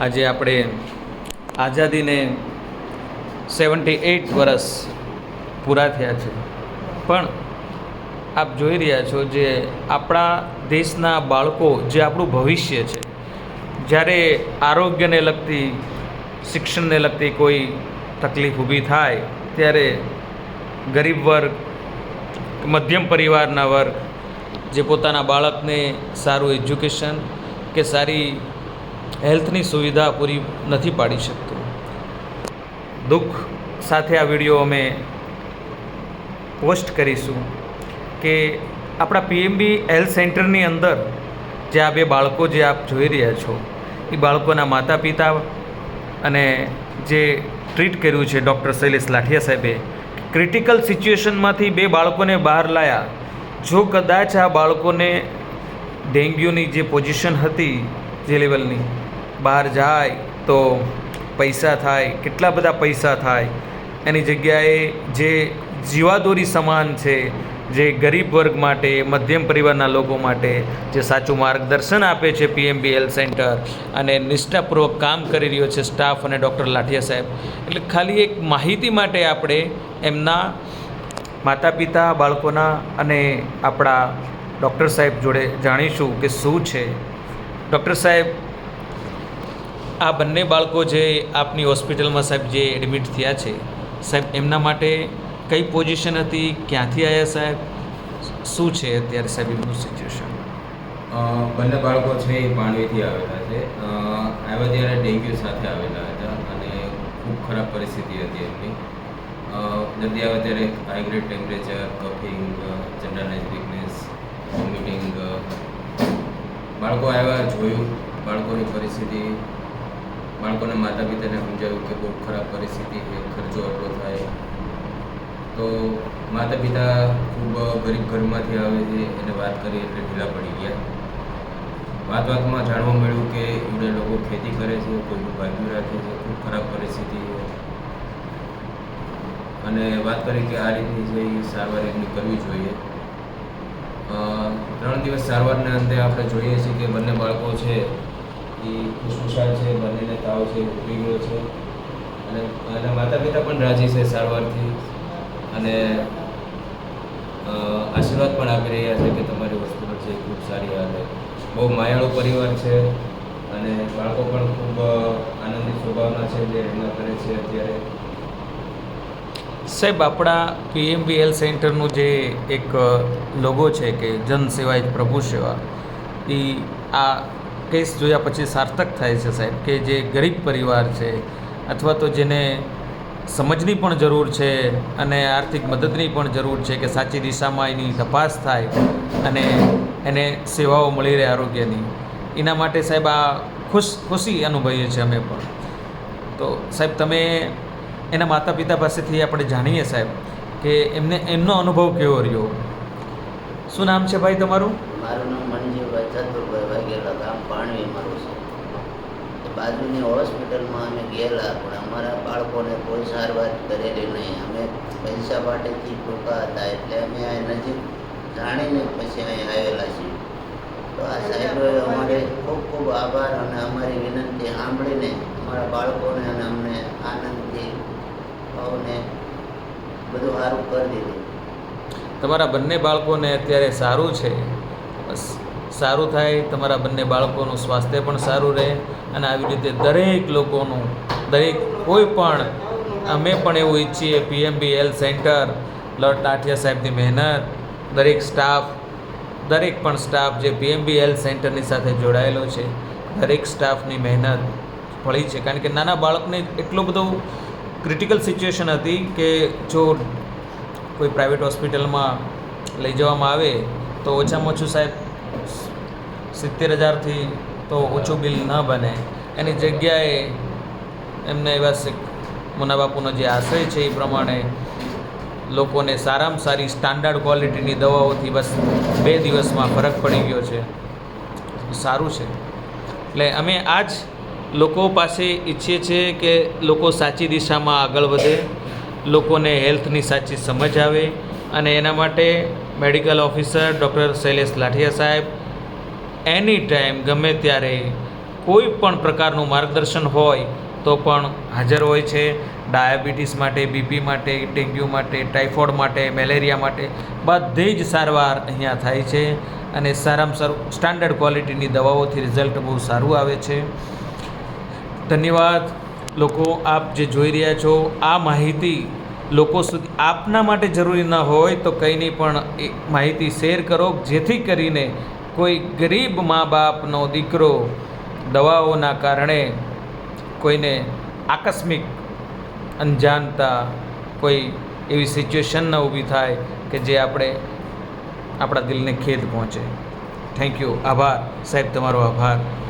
આજે આપણે આઝાદીને seventy eight વર્ષ પૂરા થયા છે. પણ આપ જોઈ રહ્યા છો જે આપણા દેશના બાળકો, જે આપણું ભવિષ્ય છે. જ્યારે આરોગ્યને લગતી, શિક્ષણને લગતી કોઈ તકલીફ ઊભી થાય, ત્યારે ગરીબ વર્ગ, મધ્યમ પરિવારના વર્ગ, જે પોતાના બાળકને સારું એજ્યુકેશન કે સારી હેલ્થની સુવિધા પૂરી નથી પાડી શકતું. દુઃખ સાથે આ વીડિયો અમે પોસ્ટ કરીશું કે આપણા પીએમબી હેલ્થ સેન્ટરની અંદર જે આ બે બાળકો જે આપ જોઈ રહ્યા છો, એ બાળકોના માતા પિતા અને જે ટ્રીટ કર્યું છે ડૉક્ટર શૈલેષ લાઠિયા સાહેબે, ક્રિટિકલ સિચ્યુએશનમાંથી બે બાળકોને બહાર લાયા. જો કદાચ આ બાળકોને ડેન્ગ્યુની જે પોઝિશન હતી જે લેવલની. બહાર જાય તો પૈસા થાય, કેટલા બધા પૈસા થાય. એની જગ્યાએ જે જીવાદોરી સમાન છે, જે ગરીબ વર્ગ માટે, મધ્યમ પરિવારના લોકો માટે, જે સાચું માર્ગદર્શન આપે છે પીએમબી હેલ્થ સેન્ટર અને નિષ્ઠાપૂર્વક કામ કરી રહ્યો છે સ્ટાફ અને ડૉક્ટર લાઠિયા સાહેબ. એટલે ખાલી એક માહિતી માટે આપણે એમના માતા પિતા બાળકોના અને આપણા ડૉક્ટર સાહેબ જોડે જાણીશું કે શું છે. ડૉક્ટર સાહેબ, આ બંને બાળકો જે આપની હોસ્પિટલમાં સાહેબ જે એડમિટ થયા છે, સાહેબ, એમના માટે કઈ પોઝિશન હતી, ક્યાંથી આવ્યા સાહેબ? શું છે અત્યારે સાહેબ એમનું સિચ્યુએશન બંને બાળકો છે એ પાણવીથી આવેલા છે. આવ્યા ત્યારે ડેન્ગ્યુ સાથે આવેલા હતા અને ખૂબ ખરાબ પરિસ્થિતિ હતી એમની. દર્દી આવે ત્યારે high grade temperature coughing generalize weakness vomiting બાળકો આવ્યા, જોયું. બાળકોની પરિસ્થિતિ, બાળકોના માતા પિતાને સમજાવ્યું કે બહુ ખરાબ પરિસ્થિતિ છે, ખર્ચો આટલો થાય. તો માતા પિતા ખૂબ ગરીબ ઘરમાંથી આવે છે, એને વાત કરી એટલે ઢીલા પડી ગયા. વાત વાતમાં જાણવા મળ્યું કે એવડે લોકો ખેતી કરે છે કોઈ ભાગ્યું રાખે છે, ખૂબ ખરાબ પરિસ્થિતિ અને વાત કરી કે આ રીતની એ સારવાર એમની કરવી જોઈએ. ત્રણ દિવસ સારવારના અંતે આપણે જોઈએ છીએ કે બંને બાળકો છે એ ખુશખુશાલ છે, બંનેને તાવ છે, ઉતરી ગયો છે. અને એના માતા પિતા પણ રાજી છે સારવારથી. અને આશીર્વાદ પણ આપી રહ્યા છે કે તમારી હોસ્પિટલ છે, ખૂબ સારી હાલે બહુ માયાળુ પરિવાર છે અને બાળકો પણ ખૂબ આનંદિત સ્વભાવના છે જે એમના કરે છે અત્યારે. સાહેબ, આપણા પીએમબીએલ સેન્ટરનું જે એક લોગો છે કે જન સેવા જ પ્રભુ સેવા એ આ કેસ જોયા પછી સાર્થક થાય છે સાહેબ કે જે ગરીબ પરિવાર છે અથવા તો જેને સમજની પણ જરૂર છે અને આર્થિક મદદની પણ જરૂર છે કે સાચી દિશામાં એની તપાસ થાય અને એને સેવાઓ મળી રહે આરોગ્યની, એના માટે સાહેબ આ ખુશ, ખુશી અનુભવીએ છીએ અમે પણ. તો સાહેબ, તમે એના માતા પિતા પાસેથી આપણે જાણીએ સાહેબ કે એમને એમનો અનુભવ કેવો રહ્યો? શું નામ છે ભાઈ તમારું? મારું નામ મનજીભાઈ ચતુરભાઈ વાઘેલા ગામ પાણવી મારું છે. બાજુની હોસ્પિટલમાં અમે ગયેલા, પણ અમારા બાળકોને કોઈ સારવાર કરેલી નહીં. અમે પૈસા માટેથી ટૂંકા હતા એટલે અમે આ નજીક જાણીને પછી અહીં આવેલા છીએ. તો આ સાહેબોએ અમારે ખૂબ ખૂબ આભાર અને અમારી વિનંતી સાંભળીને અમારા બાળકોને અને અમને આનંદથી, ભાવને બધું સારું કરી દીધું. તમારા બંને બાળકોને અત્યારે સારું છે? બસ, સારું થાય, તમારા બંને બાળકોનું સ્વાસ્થ્ય પણ સારું રહે અને આવી રીતે દરેક લોકોનું, દરેક કોઈ પણ, અમે પણ એવું ઈચ્છીએ પીએમબી હેલ્થ સેન્ટર લટ લાઠિયા સાહેબની મહેનત, દરેક સ્ટાફ દરેક પણ સ્ટાફ જે પીએમબી હેલ્થ સેન્ટરની સાથે જોડાયેલો છે, દરેક સ્ટાફની મહેનત ફળી છે. કારણ કે નાના બાળકને એટલો બધો ક્રિટિકલ સિચ્યુએશન હતી કે જો કોઈ પ્રાઇવેટ હોસ્પિટલમાં લઈ જવામાં આવે, તો ઓછામાં ઓછું સાહેબ સિત્તેર હજારથી તો ઓછું બિલ ન બને. એની જગ્યાએ એમને એવા મોના બાપુનો જે આશય છે એ પ્રમાણે લોકોને સારામાં સારી સ્ટાન્ડર્ડ ક્વોલિટીની દવાઓથી બસ બે દિવસમાં ફરક પડી ગયો છે. સારું છે. એટલે અમે આ જ લોકો પાસે ઈચ્છીએ છીએ કે લોકો સાચી દિશામાં આગળ વધે, લોકોને હેલ્થની સાચી સમજ આવે અને એના માટે medical officer doctor Shailesh Lathiya સાહેબ એની ટાઈમ ગમે ત્યારે કોઈ પણ પ્રકારનું માર્ગદર્શન હોય તો પણ હાજર હોય છે. ડાયાબિટીસ માટે, બીપી માટે, ડેન્ગ્યુ માટે ટાઇફોઇડ માટે, મેલેરિયા માટે બધી જ સારવાર અહીંયા થાય છે અને સારામાં સારું સ્ટાન્ડર્ડ ક્વોલિટીની દવાઓથી રિઝલ્ટ બહુ સારું આવે છે. ધન્યવાદ. લોકો, આપ જે જોઈ રહ્યા છો, આ માહિતી લોકો સુધી, આપના માટે જરૂરી ન હોય તો કંઈ નહીં, પણ એ માહિતી શેર કરો, જેથી કરીને કોઈ ગરીબ મા બાપનો દીકરો દવાઓના કારણે કોઈને આકસ્મિક અંજાનતા કોઈ એવી સિચ્યુએશન ન ઊભી થાય કે જે આપણે આપણા દિલને ખેદ પહોંચે. Thank you. આભાર. સાહેબ, તમારો આભાર.